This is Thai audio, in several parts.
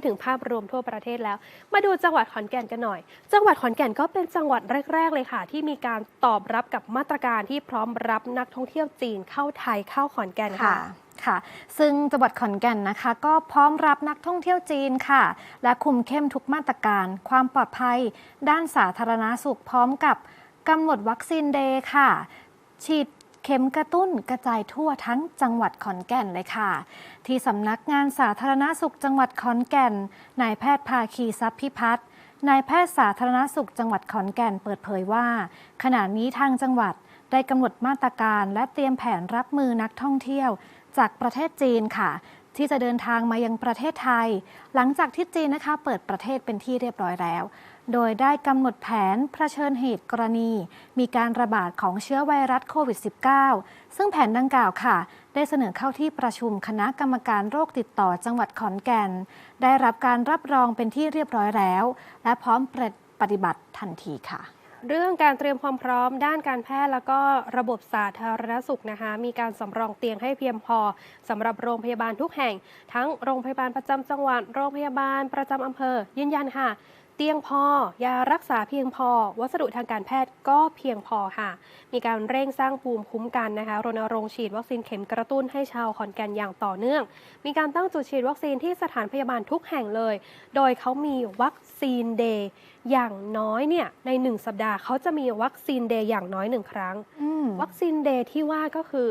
ดถึงภาพรวมทั่วประเทศแล้ว มาดูจังหวัดขอนแก่นกันหน่อย จังหวัดขอนแก่นก็เป็นจังหวัดแรก ๆ เลยค่ะ ที่มีการตอบรับกับมาตรการที่พร้อมรับนักท่องเที่ยวจีนเข้าไทยเข้าขอนแก่นค่ะค่ะซึ่งจังหวัดขอนแก่นนะคะ ก็พร้อมรับนักท่องเที่ยวจีนค่ะ และคุมเข้มทุกมาตรการ ความปลอดภัย ด้านสาธารณาสุขพร้อมกับกำหนดวัคซีนเดย์ค่ะ ฉีด เข็มกระตุ้นกระจายทั่วทั้งจังหวัดขอนแก่นเลยค่ะ ที่สำนักงานสาธารณาสุขจังหวัดขอนแก่นนายแพทย์ภาคีทรัพย์พิพัฒน์นายแพทย์สาธารณสุขจังหวัดขอนแก่นเปิดเผยว่า ขณะนี้ทางจังหวัดได้กำหนดมาตรการและเตรียมแผนรับมือนักท่องเที่ยว จากประเทศจีนค่ะ ที่จะเดินทางมายังประเทศไทย หลังจากที่จีนนะคะ เปิดประเทศเป็นที่เรียบร้อยแล้ว โดยได้กำหนดแผนเผชิญเหตุกรณี มีการระบาดของเชื้อไวรัสโควิด -19 ซึ่งแผนดังกล่าวค่ะ ได้เสนอเข้าที่ประชุมคณะกรรมการโรคติดต่อจังหวัดขอนแก่น ได้รับการรับรองเป็นที่เรียบร้อยแล้ว และพร้อมปฏิบัติทันทีค่ะเรื่องการเตรียมความพร้อมด้านการแพทย์แล้วก็ระบบสาธารณสุขนะคะ มีการสำรองเตียงให้เพียงพอสำหรับโรงพยาบาลทุกแห่ง ทั้งโรงพยาบาลประจำจังหวัดโรงพยาบาลประจำอำเภอยืนยันค่ะ เตียงพอ ยารักษาเพียงพอ วัสดุทางการแพทย์ก็เพียงพอค่ะ มีการเร่งสร้างภูมิคุ้มกันนะคะ รณรงค์ฉีดวัคซีนเข็มกระตุ้นให้ชาวขอนแก่นอย่างต่อเนื่อง มีการตั้งจุดฉีดวัคซีนที่สถานพยาบาลทุกแห่งเลย โดยเขามีวัคซีนเดย์อย่างน้อยเนี่ยในหนึ่งสัปดาห์เขาจะมีวัคซีนเดย์อย่างน้อยหนึ่งครั้งอืมวัคซีนเดย์ที่ว่าก็คือ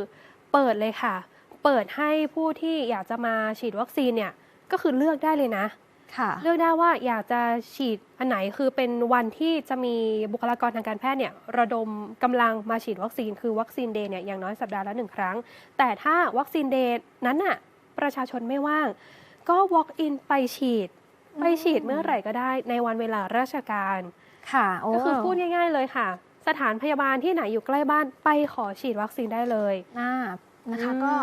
เปิดเลยค่ะ เปิดให้ผู้ที่อยากจะมาฉีดวัคซีนเนี่ยก็คือเลือกได้เลยนะค่ะ เลือกได้ว่าอยากจะฉีดอันไหนคือเป็นวันที่จะมีบุคลากรทางการแพทย์เนี่ยระดมกำลังมาฉีดวัคซีน คือวัคซีนเดย์เนี่ยอย่างน้อยสัปดาห์ละหนึ่งครั้ง แต่ถ้าวัคซีนเดย์นั้นน่ะประชาชนไม่ว่าง ก็ walk in ไปฉีด ไปฉีดเมื่อไหร่ก็ได้ในวันเวลาราชการค่ะโอ้ก็คือพูดง่าย ๆเลยค่ะ สถานพยาบาลที่ไหนอยู่ใกล้บ้านไปขอฉีดวัคซีนได้เลยน่านะคะอืมก็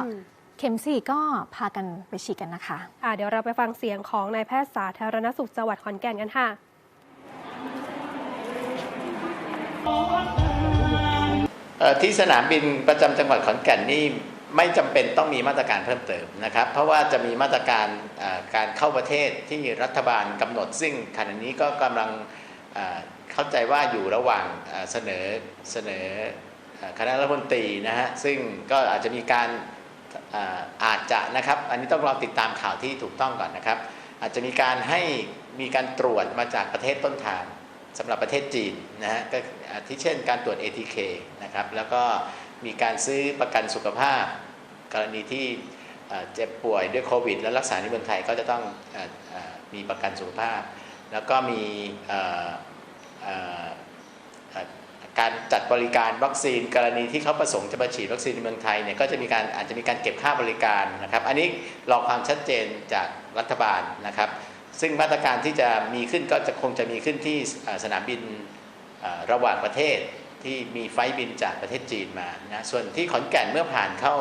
เข็มสี่ก็พากันไปฉีดกันนะคะค่ะเดี๋ยวเราไปฟังเสียงของนายแพทย์สาธารณสุขจังหวัดขอนแก่นกันค่ะเอ่อที่สนามบินประจำจังหวัดขอนแก่นนี่ไม่จำเป็นต้องมีมาตรการเพิ่มเติมนะครับ เพราะว่าจะมีมาตรการเอ่อการเข้าประเทศที่รัฐบาลกำหนด ซึ่งขณะนี้ก็กำลังเอ่อเข้าใจว่าอยู่ระหว่างเอ่อเสนอเสนอเอ่อคณะรัฐมนตรีนะฮะซึ่งก็อาจจะมีการเอาจจะนะครับอันนี้ต้องรอติดตามข่าวที่ถูกต้องก่อนนะครับ อาจจะมีการให้มีการตรวจมาจากประเทศต้นทางสำหรับประเทศจีนนะฮะก็อาทิเช่นการตรวจ ATK นะครับแล้วก็มีการซื้อประกันสุขภาพ กรณีที่เจ็บป่วยด้วยโควิด แล้วรักษาในเมืองไทยก็จะต้องออมีประกันสุขภาพ แล้วก็มีเอ่อเอ่อเอ่อ การจัดบริการวัคซีน กรณีที่เขาประสงค์จะมาฉีดวัคซีนในเมืองไทยเนี่ยก็จะมีการอาจจะมีการเก็บค่าบริการนะครับ อันนี้รอความชัดเจนจากรัฐบาลนะครับ ซึ่งมาตรการที่จะมีขึ้นก็จะคงจะมีขึ้นที่สนามบินระหว่างประเทศที่มีไฟบินจากประเทศจีนมานะส่วนที่ขอนแก่นเมื่อผ่านเข้า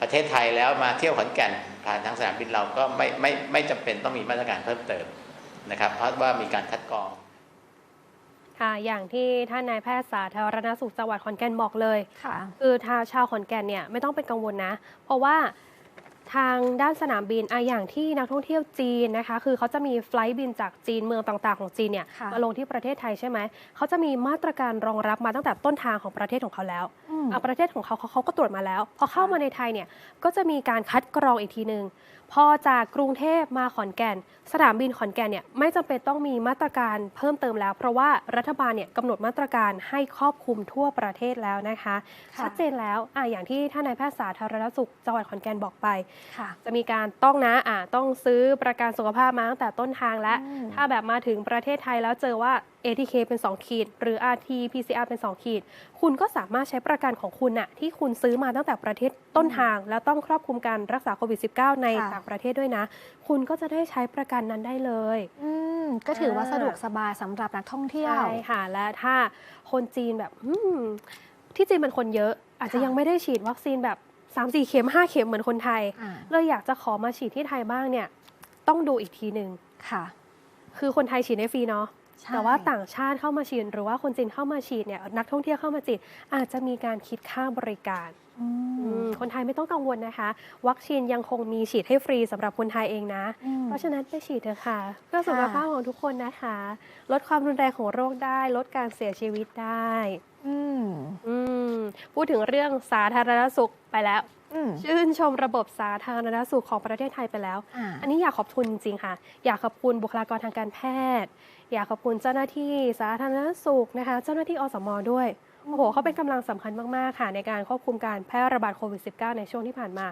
ประเทศไทยแล้วมาเที่ยวขอนแก่นผ่านทางสนามบินเราก็ไม่ไม่ไม่จำเป็นต้องมีมาตรการเพิ่มเติมนะครับ เพราะว่ามีการคัดกรอง ค่ะอย่างที่ท่านนายแพทย์สาธารณสุขจังหวัดขอนแก่นบอกเลยค่ะ คือทางชาวขอนแก่นเนี่ยไม่ต้องเป็นกังวลนะ เพราะว่าทางด้านสนามบินอะอย่างที่นักท่องเที่ยวจีนนะคะ คือเขาจะมีไฟลท์บินจากจีนเมืองต่างๆ ของจีนเนี่ยค่ะ มาลงที่ประเทศไทยใช่ไหมเขาจะมีมาตรการรองรับมาตั้งแต่ต้นทางของประเทศของเขาแล้ว อืมอะประเทศของเขาเขาเขาก็ตรวจมาแล้ว พอเข้ามาในไทยเนี่ยก็จะมีการคัดกรองอีกทีหนึ่งพอจากกรุงเทพมาขอนแก่น สนามบินขอนแก่นเนี่ยไม่จำเป็นต้องมีมาตรการเพิ่มเติมแล้ว เพราะว่ารัฐบาลเนี่ยกำหนดมาตรการให้ครอบคลุมทั่วประเทศแล้วนะคะค่ะชัดเจนแล้วอะอย่างที่ท่านนายแพทย์สาธารณสุขจังหวัดขอนแก่นบอกไปค่ะจะมีการต้องนะอะต้องซื้อประกันสุขภาพมาตั้งแต่ต้นทางและอืมถ้าแบบมาถึงประเทศไทยแล้วเจอว่า ATK เป็น 2 ขีด หรือ RT PCR เป็น 2 ขีด คุณก็สามารถใช้ประกันของคุณน่ะที่คุณซื้อมาตั้งแต่ประเทศต้นทาง แล้วต้องครอบคลุมการรักษาโควิด -19 ในค่ะต่างประเทศด้วยนะ คุณก็จะได้ใช้ประกันนั้นได้เลยอืมก็ถือว่าอ่าสะดวกสบายสำหรับนักท่องเที่ยว ใช่ค่ะ และถ้าคนจีนแบบอืมที่จีนมันคนเยอะ อาจจะค่ะยังไม่ได้ฉีดวัคซีนแบบ3-4เข็ม5 เข็มเหมือนคนไทยอ่าเลยอยากจะขอมาฉีดที่ไทยบ้างเนี่ย ต้องดูอีกทีหนึ่งค่ะ คือคนไทยฉีดได้ฟรีเนาะใช่ แต่ว่าต่างชาติเข้ามาฉีดหรือว่าคนจีนเข้ามาฉีดเนี่ยนักท่องเที่ยวเข้ามาฉีดอาจจะมีการคิดค่าบริการอืมอืมคนไทยไม่ต้องกังวลนะคะ วัคซีนยังคงมีฉีดให้ฟรีสำหรับคนไทยเองนะอืมเพราะฉะนั้นไปฉีดเถอะค่ะ เพื่อสุขค่ะภาพของทุกคนนะคะ ลดความรุนแรงของโรคได้ ลดการเสียชีวิตได้ อืมอืมพูดถึงเรื่องสาธารณสุขไปแล้ว อืม ชื่นชมระบบสาธารณสุขของประเทศไทยไปแล้ว อ่า อันนี้อยากขอบคุณจริงๆค่ะ อยากขอบคุณบุคลากรทางการแพทย์ อยากขอบคุณเจ้าหน้าที่สาธารณสุขนะคะ เจ้าหน้าที่อสมด้วย โอ้โหเขาเป็นกำลังสำคัญมาก ๆ ค่ะ ในการควบคุมการแพร่ระบาดโควิด -19 ในช่วงที่ผ่านมา